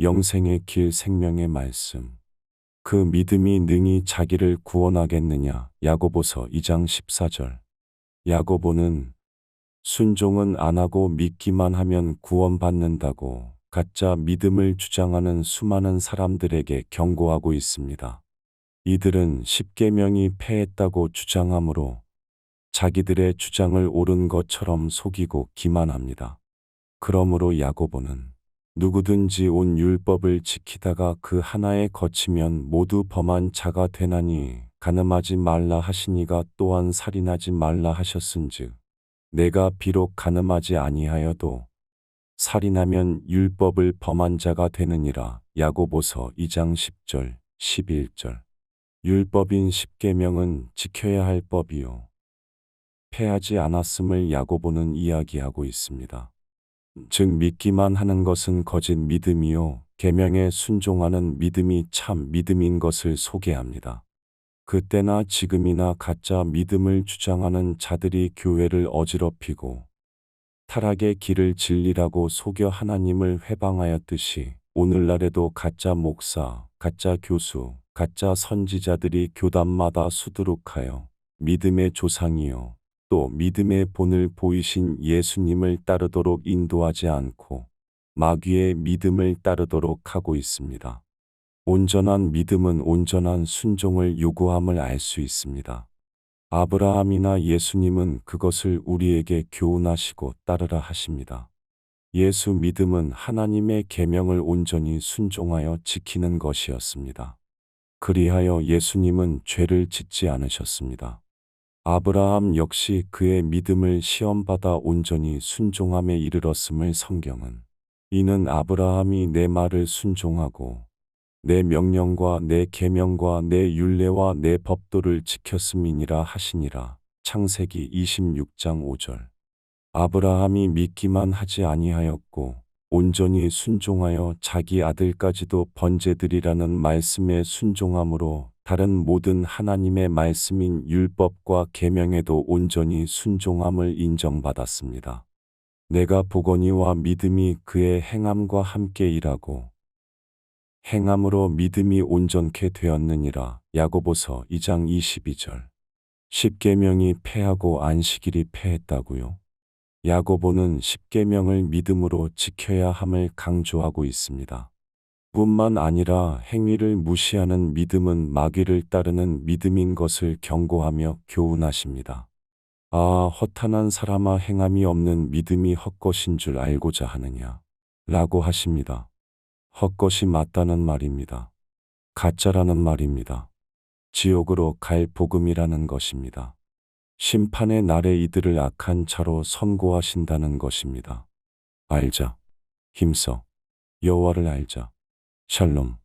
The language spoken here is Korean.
영생의 길 생명의 말씀. 그 믿음이 능히 자기를 구원하겠느냐. 야고보서 2장 14절. 야고보는 순종은 안 하고 믿기만 하면 구원받는다고 가짜 믿음을 주장하는 수많은 사람들에게 경고하고 있습니다. 이들은 십계명이 패했다고 주장하므로 자기들의 주장을 옳은 것처럼 속이고 기만합니다. 그러므로 야고보는 누구든지 온 율법을 지키다가 그 하나에 거치면 모두 범한 자가 되나니 가늠하지 말라 하시니가 또한 살인하지 말라 하셨은즉 내가 비록 가늠하지 아니하여도 살인하면 율법을 범한 자가 되느니라. 야고보서 2장 10절, 11절. 율법인 십계명은 지켜야 할 법이요. 패하지 않았음을 야고보는 이야기하고 있습니다. 즉 믿기만 하는 것은 거짓 믿음이요 계명에 순종하는 믿음이 참 믿음인 것을 소개합니다. 그때나 지금이나 가짜 믿음을 주장하는 자들이 교회를 어지럽히고 타락의 길을 진리라고 속여 하나님을 회방하였듯이 오늘날에도 가짜 목사, 가짜 교수, 가짜 선지자들이 교단마다 수두룩하여 믿음의 조상이요 또 믿음의 본을 보이신 예수님을 따르도록 인도하지 않고 마귀의 믿음을 따르도록 하고 있습니다. 온전한 믿음은 온전한 순종을 요구함을 알 수 있습니다. 아브라함이나 예수님은 그것을 우리에게 교훈하시고 따르라 하십니다. 예수 믿음은 하나님의 계명을 온전히 순종하여 지키는 것이었습니다. 그리하여 예수님은 죄를 짓지 않으셨습니다. 아브라함 역시 그의 믿음을 시험받아 온전히 순종함에 이르렀음을 성경은 이는 아브라함이 내 말을 순종하고 내 명령과 내 계명과 내 율례와 내 법도를 지켰음이니라 하시니라. 창세기 26장 5절. 아브라함이 믿기만 하지 아니하였고 온전히 순종하여 자기 아들까지도 번제드리라는 말씀에 순종함으로 다른 모든 하나님의 말씀인 율법과 계명에도 온전히 순종함을 인정받았습니다. 내가 보거니와 믿음이 그의 행함과 함께 일하고 행함으로 믿음이 온전케 되었느니라. 야고보서 2장 22절. 십계명이 패하고 안식일이 패했다고요? 야고보는 십계명을 믿음으로 지켜야 함을 강조하고 있습니다. 뿐만 아니라 행위를 무시하는 믿음은 마귀를 따르는 믿음인 것을 경고하며 교훈하십니다. 아, 허탄한 사람아 행함이 없는 믿음이 헛것인 줄 알고자 하느냐. 라고 하십니다. 헛것이 맞다는 말입니다. 가짜라는 말입니다. 지옥으로 갈 복음이라는 것입니다. 심판의 날에 이들을 악한 자로 선고하신다는 것입니다. 알자. 힘써. 여호와를 알자. 샬롬.